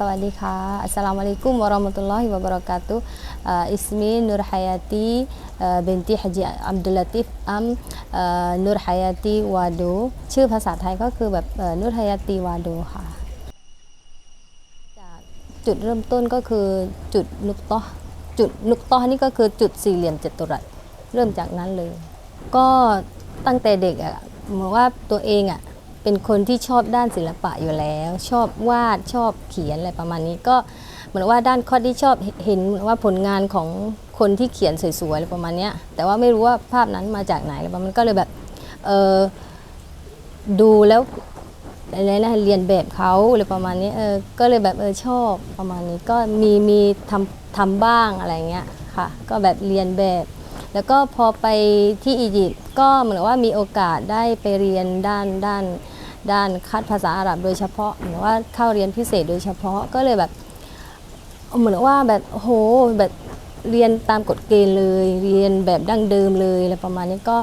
สวัสดีค่ะ อัสสลามุอะลัยกุมวะเราะมะตุลลอฮิวะบะเราะกาตุอิสมีนูรฮายาตีบินตีฮจีอับดุลลาติฟอัมนูรฮายาตีวาโดชื่อภาษาไทยก็คือแบบนูรฮายาตีวาโดค่ะ จากจุดเริ่มต้นก็คือจุดนุกตอจุดนุกตอนี่ก็คือจุดสี่เหลี่ยมจัตุรัสเริ่มจากนั้นเลย ก็ตั้งแต่เด็กอะเหมือนว่าตัวเองอะ เป็นคนที่ชอบด้านศิลปะอยู่แล้ว ชอบวาดชอบเขียนอะไรประมาณนี้ก็เหมือนว่าด้านข้อที่ชอบเห็นเหมือนว่าผลงานของคนที่เขียนสวยๆอะไรประมาณนี้แต่ว่าไม่รู้ว่าภาพนั้นมาจากไหนอะไรประมาณนั้นก็เลยแบบเออดูแล้วอะไรนะเรียนแบบเขาอะไรประมาณนี้เออก็เลยแบบเออชอบประมาณนี้ก็มีมีทำทำบ้างอะไรเงี้ยค่ะก็แบบเรียนแบบ แล้วก็พอไปที่อียิปต์ก็เหมือนว่ามีโอกาสได้ไปเรียนด้านด้าน ด้านคัดภาษาอาหรับโดยเฉพาะเหมือนว่าเข้าเรียนพิเศษโดยเฉพาะก็เลยแบบเหมือนว่าแบบโอ้โหแบบเรียนตามกฎเกณฑ์เลย เรียนแบบดั้งเดิมเลยอะไรประมาณนี้ก็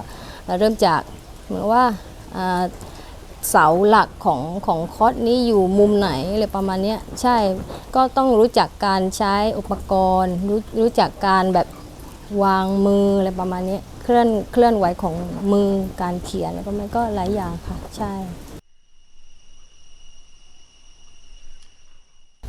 เริ่มจากเหมือนว่าเสาหลักของของคอร์สนี้อยู่มุมไหนอะไรประมาณนี้ใช่ก็ต้องรู้จักการใช้อุปกรณ์รู้รู้จักการแบบวางมืออะไรประมาณนี้เคลื่อนเคลื่อนไหวของมือการเขียนอะไรประมาณก็หลายอย่างค่ะ ใช่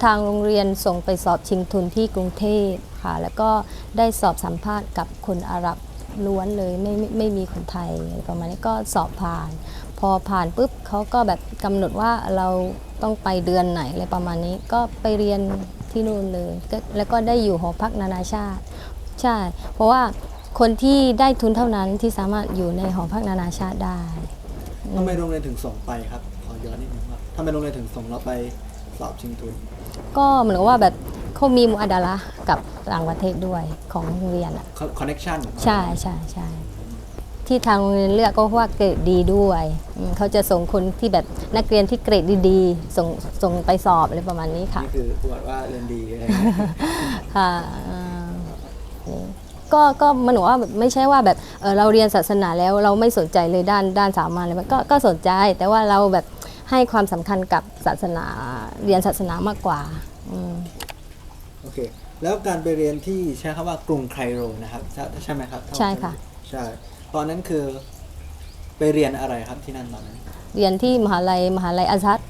ทางโรงเรียนส่งไปสอบชิงทุนที่กรุงเทพค่ะ แล้วก็ได้สอบสัมภาษณ์กับคนอาหรับล้วนเลยไม่ไม่ไม่มีคนไทยอะไรประมาณนี้ก็สอบผ่าน พอผ่านปุ๊บเขาก็แบบกำหนดว่าเราต้องไปเดือนไหนอะไรประมาณนี้ก็ไปเรียนที่นู่นเลยก็แล้วก็ได้อยู่หอพักนานาชาติ ใช่ เพราะว่าคนที่ได้ทุนเท่านั้นที่สามารถอยู่ในหอพักนานาชาติได้ ทำไมโรงเรียนถึงส่งไปครับ ขอย้อนนิดนึงว่าทำไมโรงเรียนถึงส่งเราไป สอบชิงทุน ก็เหมือนกับว่าแบบเขามีมุอาดาละกับต่างประเทศด้วยของโรงเรียนอะ คอนเน็ชันใช่ใช่ใช่ที่ทางโรงเรียนเลือกก็เพราะว่าเกรดดีด้วยอืมเขาจะส่งคนที่แบบนักเรียนที่เกรดดีๆส่งส่งไปสอบอะไรประมาณนี้ค่ะ นี่คืออวดว่าเรียนดีอะไรอย่างเงี้ย ค่ะอ่านี่ก็ก็มันบอกว่าแบบไม่ใช่ว่าแบบเออเราเรียนศาสนาแล้วเราไม่สนใจเลยด้านด้านสามัญเลยมันก็ก็สนใจ แต่ว่าเราแบบ ให้ความสำคัญกับศาสนาเรียนศาสนามากกว่าอืม โอเค แล้วการไปเรียนที่ใช้คำว่ากรุงไคโรนะครับ ใช่ใช่ไหมครับเท่าใช่ค่ะ ใช่ตอนนั้นคือไปเรียนอะไรครับที่นั่นตอนนั้นเรียนที่มหาลัยมหาลัยอาซัด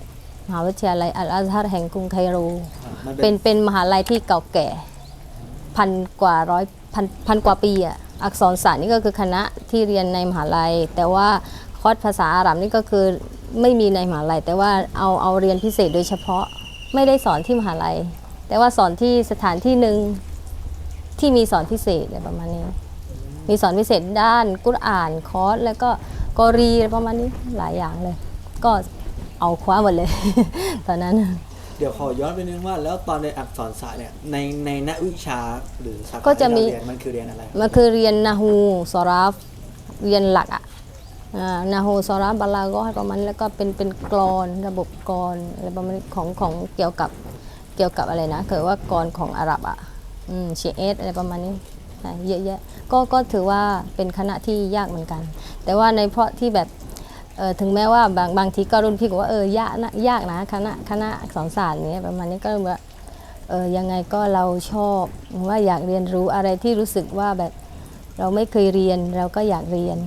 มหาวิทยาลัยอัลอาซัดแห่งกรุงไคโร อ่ามันเป็เป็นนเป็นมหาลัยที่เก่าแก่พันกว่าร้อยพันพันกว่าปีอะอักษรศาสตร์นี่ก็คือคณะที่เรียนในมหาลัย แต่ว่าคอร์สภาษาอาหรับนี่ก็คือ ไม่มีในมหาลัย แต่ว่าเอาเอาเรียนพิเศษโดยเฉพาะไม่ได้สอนที่มหาลัย แต่ว่าสอนที่สถานที่หนึ่งที่มีสอนพิเศษอะไรประมาณนี้ มีสอนพิเศษด้านกุรอานคอร์สแล้วก็กอรีอะไรประมาณนี้หลายอย่างเลย ก็เอาคว้าหมดเลย ตอนนั้นเดี๋ยวขอย้อนไปนึงว่า แล้วตอนในอักษรศาสตร์เนี่ยในในณวิชาหรือสาขาก็จะมีที่เราเรียนมันคือเรียนอะไร มันคือเรียนนาฮูซอราฟเรียนหลักอะ อ่านาฮูซอราฟบาลาก็ประมาณแล้วก็เป็นเป็นกรอนระบบกรอนอะไรประมาณนี้ของของเกี่ยวกับเกี่ยวกับอะไรนะเกิดว่ากรของอาหรับอะอืมชีเอสอะไรประมาณนี้เยอะแยะก็ก็ถือว่าเป็นคณะที่ยากเหมือนกัน แต่ว่าในเพราะที่แบบเออถึงแม้ว่าบางบางทีก็รุ่นพี่ก็ว่าเออยากนะยากนะคณะคณะสอักษรศาสตร์นี้ประมาณนี้ก็แบบเออยังไงก็เราชอบว่าอยากเรียนรู้อะไรที่รู้สึกว่าแบบเราไม่เคยเรียนเราก็อยากเรียน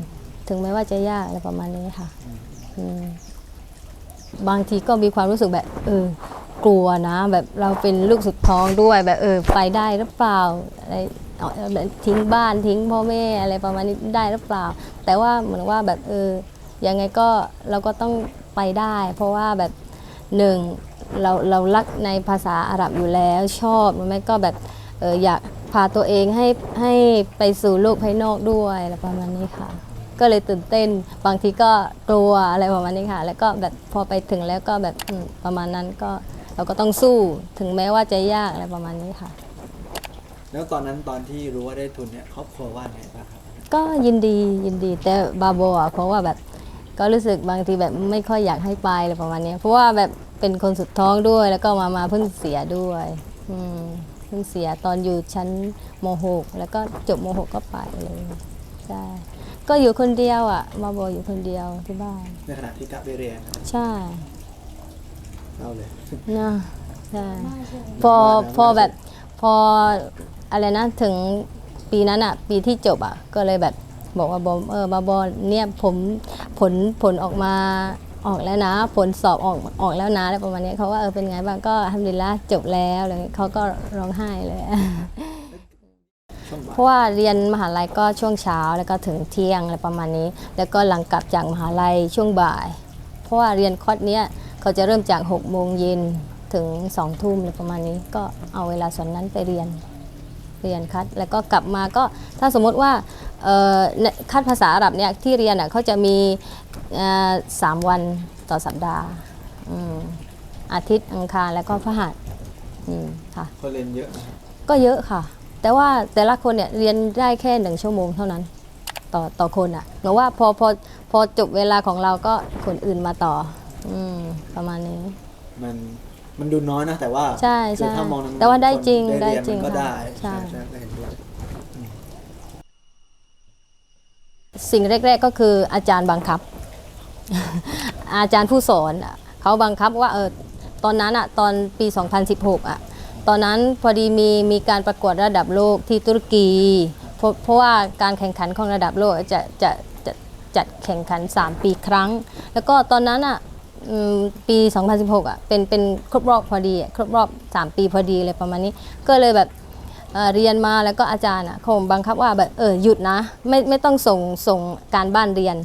ถึงแม้ว่าจะยากอะไรประมาณนี้ค่ะบางทีก็มีความรู้สึกแบบ เออ กลัวนะ แบบเราเป็นลูกสุดท้องด้วยแบบ เออ ไปได้หรือเปล่าอะไรทิ้งบ้านทิ้งพ่อแม่อะไรประมาณนี้ได้หรือเปล่า แต่ว่าเหมือนว่าแบบเออยังไงก็เราก็ต้องไปได้ เพราะว่าแบบหนึ่งเราเรารักในภาษาอาหรับอยู่แล้วชอบหรือไม่ก็แบบเอออยากพาตัวเองให้ให้ไปสู่โลกภายนอกด้วยอะไรประมาณนี้ค่ะ ก็เลยตื่นเต้น บางทีก็กลัวอะไรประมาณนี้ค่ะ แล้วก็แบบพอไปถึงแล้วก็แบบอืมประมาณนั้นก็เราก็ต้องสู้ถึงแม้ว่าจะยากอะไรประมาณนี้ค่ะ แล้วตอนนั้นตอนที่รู้ว่าได้ทุนเนี่ยครอบครัวว่าไงบ้างครับก็ยินดียินดีแต่บาโบอะเพราะว่าแบบก็รู้สึกบางทีแบบไม่ค่อยอยากให้ไปอะไรประมาณนี้เพราะว่าแบบเป็นคนสุดท้องด้วย แล้วก็มามาเพิ่งเสียด้วยอืมเพิ่งเสียตอนอยู่ชั้นม .6 แล้วก็จบม .6 ก็ไปเลยใช่ ก็อยู่คนเดียวอะบาโบอยู่คนเดียวที่บ้าน ในขณะที่กลับไปเรียนนะครับใช่เล่าเลย นะใช่มากใช่ไหมพอพอแบบพออะไรนะถึงปีนั้นอะ ปีที่จบอะ ก็เลยแบบบอกว่าบอมเออบาบอเนี่ยผมผลผลออกมาออกแล้วนะ ผลสอบออกออกแล้วนะอะไรประมาณนี้เขาว่าเออเป็นไงบ้างก็ทำดีละจบแล้วอะไรเงี้ยเขาก็ร้องไห้เลยช่วงบ่าย เพราะว่าเรียนมหาลัยก็ช่วงเช้าแล้วก็ถึงเที่ยงอะไรประมาณนี้ แล้วก็หลังกลับจากมหาลัยช่วงบ่าย เพราะว่าเรียนคอร์สเนี้ยเขาจะเริ่มจาก6โมงเย็นถึง2ทุ่มอะไรประมาณนี้ ก็เอาเวลาส่วนนั้นไปเรียนเรียนคัดแล้วก็กลับมาก็ถ้าสมมติว่าเอ่อในคัดภาษาอาหรับเนี่ยที่เรียนอะเขาจะมีเอ่อสามวันต่อสัปดาห์อืมอาทิตย์อังคารแล้วก็พฤหัสอืมค่ะคนเรียนเยอะนะครับก็เยอะค่ะ แต่ว่าแต่ละคนเนี่ยเรียนได้แค่หนึ่งชั่วโมงเท่านั้น ต่อต่อคนอะ่ะหนูว่าพอพอพอจบเวลาของเราก็คนอื่นมาต่อ อืมประมาณนี้ มันมันดูน้อยนะแต่ว่าใช่คือใช่ถ้ามองในแต่ว่าได้จริงคนได้เยนจริงมันก็ค่ะได้ใช่ ใช่ได้เห็นด้วยสิ่งแรก ๆก็คืออาจารย์บังคับ อาจารย์ผู้สอนอะเขาบังคับว่าเออตอนนั้นอะตอนปี 2016อะ ตอนนั้นพอดีมีมีการประกวดระดับโลกที่ตุรกีเพราะเพราะว่าการแข่งขันของระดับโลกจะจะจะจัดแข่งขัน 3 ปีครั้ง แล้วก็ตอนนั้นอะอืมปี 2016อะเป็นเป็นครบรอบพอดีครบรอบ 3 ปีพอดีเลยประมาณนี้ ก็เลยแบบเเรียนมาแล้วก็อาจารย์อะเขาบังคับว่าแบบเออหยุดนะไม่ไม่ต้องส่งส่งการบ้านเรียน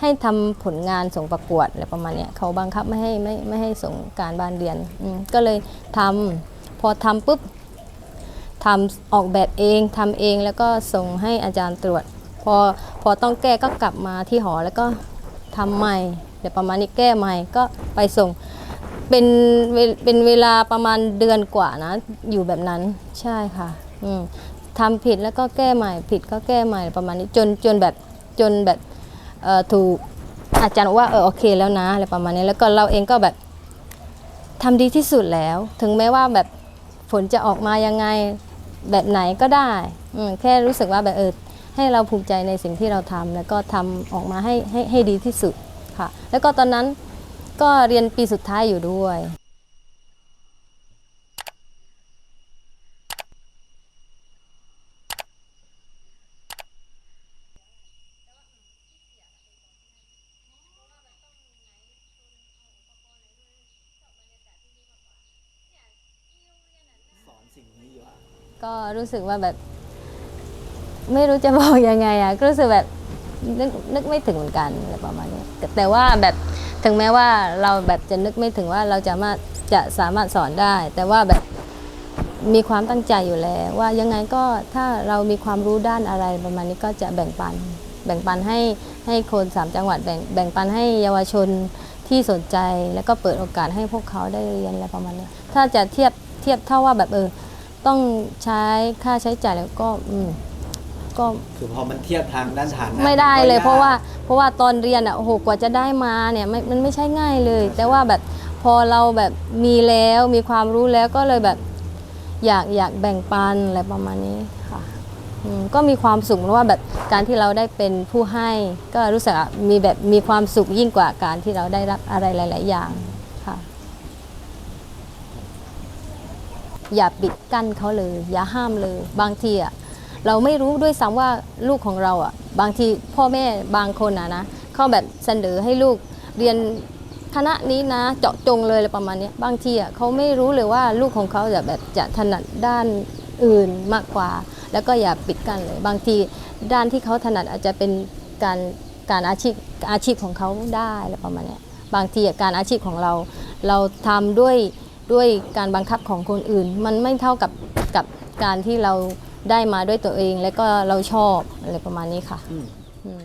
ให้ทำผลงานส่งประกวดอะไรประมาณเนี้ยเขาบังคับไม่ให้ไม่ไม่ให้ส่งการบ้านเรียนก็เลยทำ พอทำปุ๊บทำออกแบบเองทำเองแล้วก็ส่งให้อาจารย์ตรวจ พอพอต้องแก้ก็กลับมาที่หอแล้วก็ทำใหม่เดี๋ยวประมาณนี้แก้ใหม่ก็ไปส่งเป็นเวเป็นเวลาประมาณเดือนกว่านะ อยู่แบบนั้นใช่ค่ะอืมทำผิดแล้วก็แก้ใหม่ ผิดก็แก้ใหม่ประมาณนี้จนจนแบบจนแบบถูกอาจารย์ว่าเออโอเคแล้วนะอะไรประมาณนี้แล้วก็เราเองก็แบบทำดีที่สุดแล้ว ถึงแม้ว่าแบบ ผลจะออกมายังไงแบบไหนก็ได้แค่รู้สึกว่าแบบเออให้เราภูมิใจในสิ่งที่เราทำแล้วก็ทำออกมาให้ให้ให้ดีที่สุดค่ะ แล้วก็ตอนนั้นก็เรียนปีสุดท้ายอยู่ด้วย สอนสิ่งนี้อยู่อะ ก็รู้สึกว่าแบบ ไม่รู้จะบอกยังไงอะก็รู้สึกแบบนึกนึกไม่ถึงเหมือนกันอะไรประมาณนี้แต่ว่าแบบถึงแม้ว่าเราแบบจะนึกไม่ถึงว่าเราจะมาจะสามารถสอนได้ แต่ว่าแบบมีความตั้งใจอยู่แล้ว ว่ายังไงก็ถ้าเรามีความรู้ด้านอะไรประมาณนี้ก็จะแบ่งปัน แบ่งปันให้ให้คนสามจังหวัดแบ่งแบ่งปันให้เยาวชนที่สนใจ แล้วก็เปิดโอกาสให้พวกเขาได้เรียนอะไรประมาณนี้ถ้าจะเทียบเทียบเท่าว่าแบบเออ ต้องใช้ค่าใช้จ่ายแล้วก็อืมก็คือพอมันเทียบทางด้านฐานะไม่ได้เลยก็กเพราะว่าเพราะว่าตอนเรียนอะโอ้โหกว่าจะได้มาเนี่ยไม่มันไม่ใช่ง่ายเลย แต่ว่าแบบพอเราแบบมีแล้วมีความรู้แล้วก็เลยแบบอยากอยากแบ่งปันอะไรประมาณนี้ค่ะอืมก็มีความสุขเพราะว่าแบบการที่เราได้เป็นผู้ให้ ก็รู้สึกว่ามีแบบมีความสุขยิ่งกว่าการที่เราได้รับอะไรหลาย ๆ อย่างค่ะ อย่าปิดกั้นเขาเลย อย่าห้ามเลย บางทีอะเราไม่รู้ด้วยซ้ำว่าลูกของเราอะ บางทีพ่อแม่บางคนอะนะเขาแบบเสนอให้ลูกเรียนคณะนี้นะเจาะจงเลยอะไรประมาณนี้บางทีอะเขาไม่รู้เลยว่าลูกของเขาจะแบบจะถนัดด้านอื่นมากกว่า แล้วก็อย่าปิดกั้นเลย บางทีด้านที่เขาถนัดอาจจะเป็นการการอาชีพอาชีพของเขาได้อะไรประมาณนี้บางทีอะการอาชีพของเรา เราทำด้วย ด้วยการบังคับของคนอื่น มันไม่เท่ากับกับการที่เราได้มาด้วยตัวเอง และก็เราชอบอะไรประมาณนี้ค่ะอืมอืม